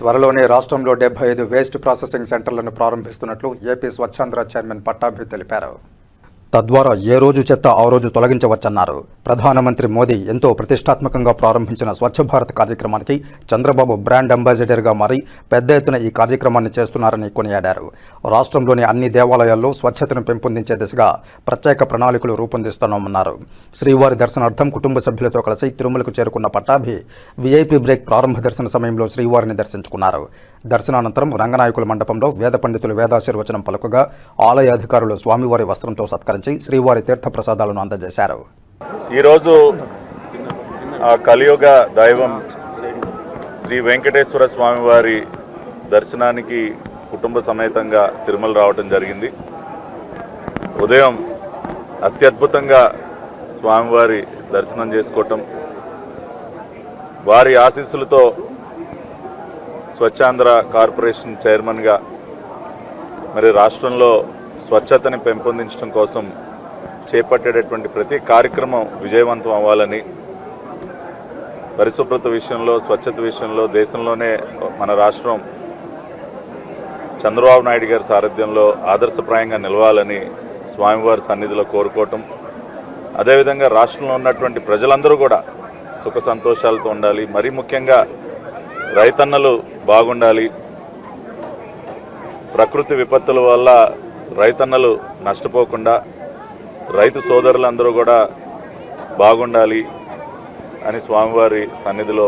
త్వరలోనే రాష్ట్రంలో డెబ్బై ఐదు వేస్ట్ ప్రాసెసింగ్ సెంటర్లను ప్రారంభిస్తున్నట్లు ఏపీ స్వచ్ఛాంధ్ర చైర్మన్ పట్టాభి తెలిపారు. తద్వారా ఏ రోజు చెత్త ఆ రోజు తొలగించవచ్చన్నారు. ప్రధానమంత్రి మోదీ ఎంతో ప్రతిష్టాత్మకంగా ప్రారంభించిన స్వచ్ఛ భారత్ కార్యక్రమానికి చంద్రబాబు బ్రాండ్ అంబాసిడర్గా మారి పెద్ద ఎత్తున ఈ కార్యక్రమాన్ని చేస్తున్నారని కొనియాడారు. రాష్ట్రంలోని అన్ని దేవాలయాల్లో స్వచ్ఛతను పెంపొందించే దిశగా ప్రత్యేక ప్రణాళికలు రూపొందిస్తున్నామన్నారు. శ్రీవారి దర్శనార్థం కుటుంబ సభ్యులతో కలిసి తిరుమలకు చేరుకున్న పట్టాభి వీఐపీ బ్రేక్ ప్రారంభ దర్శన సమయంలో శ్రీవారిని దర్శించుకున్నారు. దర్శనానంతరం రంగనాయకుల మండపంలో వేద పండితులు వేదాశీర్వచనం పలుకగా ఆలయ అధికారులు స్వామివారి వస్త్రంతో సత్కరించారు. సత్కరించి శ్రీవారి తీర్థ ప్రసాదాలను అందజేశారు. ఈరోజు ఆ కలియుగ దైవం శ్రీ వెంకటేశ్వర స్వామివారి దర్శనానికి కుటుంబ సమేతంగా తిరుమల రావటం జరిగింది. ఉదయం అత్యద్భుతంగా స్వామివారి దర్శనం చేసుకోవటం వారి ఆశీస్సులతో స్వచ్ఛాంధ్ర కార్పొరేషన్ చైర్మన్గా మరి రాష్ట్రంలో స్వచ్ఛతని పెంపొందించడం కోసం చేపట్టేటటువంటి ప్రతి కార్యక్రమం విజయవంతం అవ్వాలని పరిశుభ్రత విషయంలో స్వచ్ఛత విషయంలో దేశంలోనే మన రాష్ట్రం చంద్రబాబు నాయుడు గారి సారథ్యంలో ఆదర్శప్రాయంగా నిలవాలని స్వామివారి సన్నిధిలో కోరుకోవటం. అదేవిధంగా రాష్ట్రంలో ఉన్నటువంటి ప్రజలందరూ కూడా సుఖ సంతోషాలతో ఉండాలి. మరీ ముఖ్యంగా రైతన్నలు బాగుండాలి. ప్రకృతి విపత్తుల వల్ల రైతన్నలు నష్టపోకుండా రైతు సోదరులందరూ కూడా బాగుండాలి అని స్వామివారి సన్నిధిలో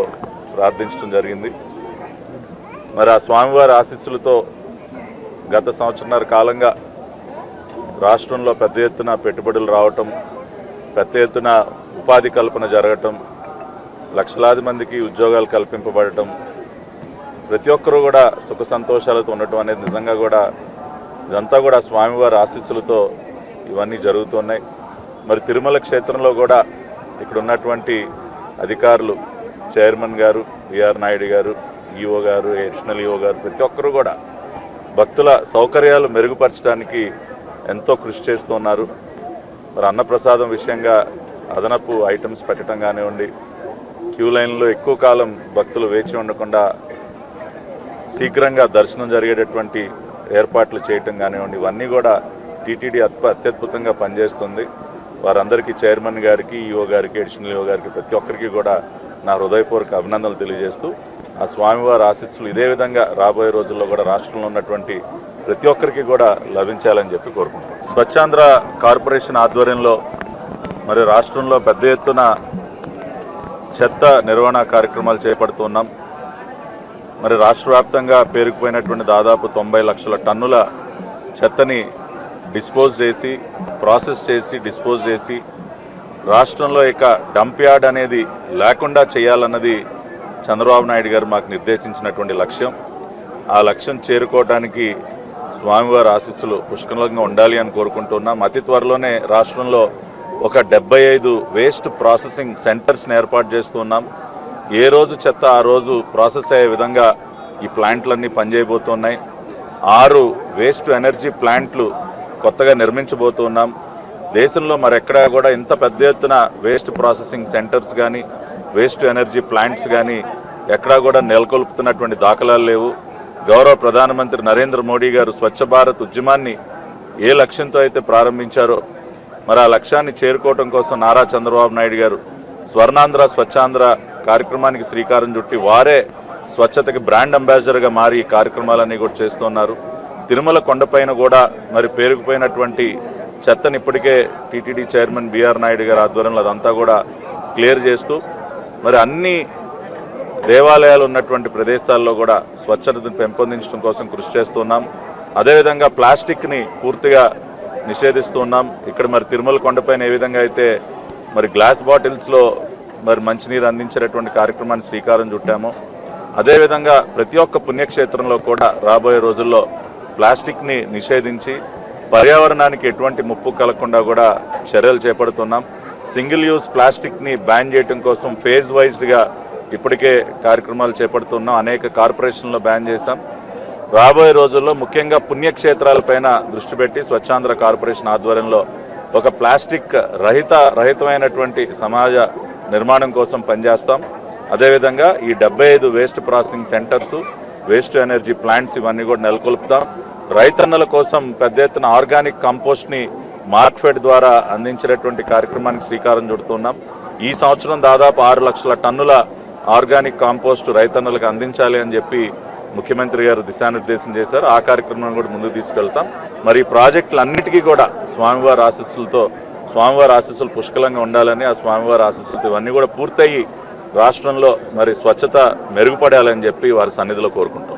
ప్రార్థించడం జరిగింది. మరి ఆ స్వామివారి ఆశీస్సులతో గత సంవత్సరన్నర కాలంగా రాష్ట్రంలో పెద్ద ఎత్తున పెట్టుబడులు రావటం పెద్ద ఎత్తున ఉపాధి కల్పన జరగటం లక్షలాది మందికి ఉద్యోగాలు కల్పింపబడటం ప్రతి ఒక్కరూ కూడా సుఖ సంతోషాలతో ఉండటం అనేది నిజంగా కూడా ఇదంతా కూడా స్వామివారి ఆశీస్సులతో ఇవన్నీ జరుగుతున్నాయి. మరి తిరుమల క్షేత్రంలో కూడా ఇక్కడ ఉన్నటువంటి అధికారులు చైర్మన్ గారు విఆర్ నాయుడు గారు ఈఓ గారు అడిషనల్ ఈఓ గారు ప్రతి ఒక్కరు కూడా భక్తుల సౌకర్యాలు మెరుగుపరచడానికి ఎంతో కృషి చేస్తున్నారు. మరి అన్నప్రసాదం విషయంగా అదనపు ఐటమ్స్ పెట్టడం కానివ్వండి క్యూ లైన్లో ఎక్కువ కాలం భక్తులు వేచి ఉండకుండా శీఘ్రంగా దర్శనం జరిగేటటువంటి ఏర్పాట్లు చేయటం కానివ్వండి ఇవన్నీ కూడా టీటీడీ అత్ప అత్యద్భుతంగా పనిచేస్తుంది. వారందరికీ చైర్మన్ గారికి ఈఓ గారికి అడిషనల్ ఈఓ గారికి ప్రతి ఒక్కరికి కూడా నా హృదయపూర్వక అభినందనలు తెలియజేస్తూ ఆ స్వామివారి ఆశీస్సులు ఇదే విధంగా రాబోయే రోజుల్లో కూడా రాష్ట్రంలో ఉన్నటువంటి ప్రతి ఒక్కరికి కూడా లభించాలని చెప్పి కోరుకుంటున్నాను స్వచ్ఛాంధ్ర కార్పొరేషన్ ఆధ్వర్యంలో మరి రాష్ట్రంలో పెద్ద ఎత్తున చెత్త నిర్వహణ కార్యక్రమాలు చేపడుతున్నాం మరి రాష్ట్ర వ్యాప్తంగా పేరుకుపోయినటువంటి దాదాపు తొంభై లక్షల టన్నుల చెత్తని డిస్పోజ్ చేసి ప్రాసెస్ చేసి డిస్పోజ్ చేసి రాష్ట్రంలో ఇక డంప్ యార్డ్ అనేది లేకుండా చేయాలన్నది చంద్రబాబు నాయుడు గారు మాకు నిర్దేశించినటువంటి లక్ష్యం. ఆ లక్ష్యం చేరుకోవడానికి స్వామివారి ఆశీస్సులు పుష్కలంగా ఉండాలి అని కోరుకుంటున్నాం. అతి త్వరలోనే రాష్ట్రంలో ఒక డెబ్బై ఐదు వేస్ట్ ప్రాసెసింగ్ సెంటర్స్ని ఏర్పాటు చేస్తున్నాం ఏ రోజు చెత్త ఆ రోజు ప్రాసెస్ అయ్యే విధంగా ఈ ప్లాంట్లన్నీ పనిచేయబోతున్నాయి. ఆరు వేస్ట్ ఎనర్జీ ప్లాంట్లు కొత్తగా నిర్మించబోతున్నాం. దేశంలో మరెక్కడా కూడా ఇంత పెద్ద ఎత్తున వేస్ట్ ప్రాసెసింగ్ సెంటర్స్ కానీ వేస్ట్ ఎనర్జీ ప్లాంట్స్ కానీ ఎక్కడా కూడా నెలకొల్పుతున్నటువంటి దాఖలాలు లేవు. గౌరవ ప్రధానమంత్రి నరేంద్ర మోడీ గారు స్వచ్ఛ భారత్ ఉద్యమాన్ని ఏ లక్ష్యంతో అయితే ప్రారంభించారో మరి ఆ లక్ష్యాన్ని చేరుకోవడం కోసం నారా చంద్రబాబు నాయుడు గారు స్వర్ణాంధ్ర స్వచ్ఛాంధ్ర కార్యక్రమానికి శ్రీకారం చుట్టి వారే స్వచ్ఛతకి బ్రాండ్ అంబాసిడర్గా మారి ఈ కార్యక్రమాలన్నీ కూడా చేస్తున్నారు. తిరుమల కొండపైన కూడా మరి పేరుకుపోయినటువంటి చెత్తని ఇప్పటికే టీటీడీ చైర్మన్ బీఆర్ నాయుడు గారి ఆధ్వర్యంలో అదంతా కూడా క్లియర్ చేస్తూ మరి అన్ని దేవాలయాలు ఉన్నటువంటి ప్రదేశాల్లో కూడా స్వచ్ఛతను పెంపొందించడం కోసం కృషి చేస్తున్నాం. అదేవిధంగా ప్లాస్టిక్ని పూర్తిగా నిషేధిస్తున్నాం ఇక్కడ మరి తిరుమల కొండపైన ఏ విధంగా అయితే మరి గ్లాస్ బాటిల్స్లో మరి మంచినీరు అందించేటటువంటి కార్యక్రమాన్ని శ్రీకారం చుట్టాము. అదేవిధంగా ప్రతి ఒక్క పుణ్యక్షేత్రంలో కూడా రాబోయే రోజుల్లో ప్లాస్టిక్ని నిషేధించి పర్యావరణానికి ఎటువంటి ముప్పు కలగకుండా కూడా చర్యలు చేపడుతున్నాం. సింగిల్ యూజ్ ప్లాస్టిక్ని బ్యాన్ చేయడం కోసం ఫేజ్ వైజ్డ్గా ఇప్పటికే కార్యక్రమాలు చేపడుతున్నాం. అనేక కార్పొరేషన్లో బ్యాన్ చేశాం. రాబోయే రోజుల్లో ముఖ్యంగా పుణ్యక్షేత్రాలపైన దృష్టి పెట్టి స్వచ్ఛాంధ్ర కార్పొరేషన్ ఆధ్వర్యంలో ఒక ప్లాస్టిక్ రహిత రహితమైనటువంటి సమాజ నిర్మాణం కోసం పనిచేస్తాం. అదేవిధంగా ఈ డెబ్బై ఐదు waste processing centres waste energy plants ఇవన్నీ కూడా నెలకొల్పుతాం. రైతన్నల కోసం పెద్ద ఎత్తున ఆర్గానిక్ కంపోస్ట్ని మార్క్ఫెడ్ ద్వారా అందించేటటువంటి కార్యక్రమానికి శ్రీకారం చుడుతున్నాం. ఈ సంవత్సరం దాదాపు ఆరు లక్షల టన్నుల ఆర్గానిక్ కాంపోస్ట్ రైతన్నలకు అందించాలి అని చెప్పి ముఖ్యమంత్రి గారు దిశానిర్దేశం చేశారు. ఆ కార్యక్రమాన్ని కూడా ముందుకు తీసుకెళ్తాం. మరి ఈ ప్రాజెక్టులన్నిటికీ కూడా స్వామివారి ఆశస్సులతో స్వామివారి ఆశీస్సులు పుష్కలంగా ఉండాలని ఆ స్వామివారి ఆశీస్సులు ఇవన్నీ కూడా పూర్తయి రాష్ట్రంలో మరి స్వచ్ఛత మెరుగుపడాలని చెప్పి వారి సన్నిధిలో కోరుకుంటాం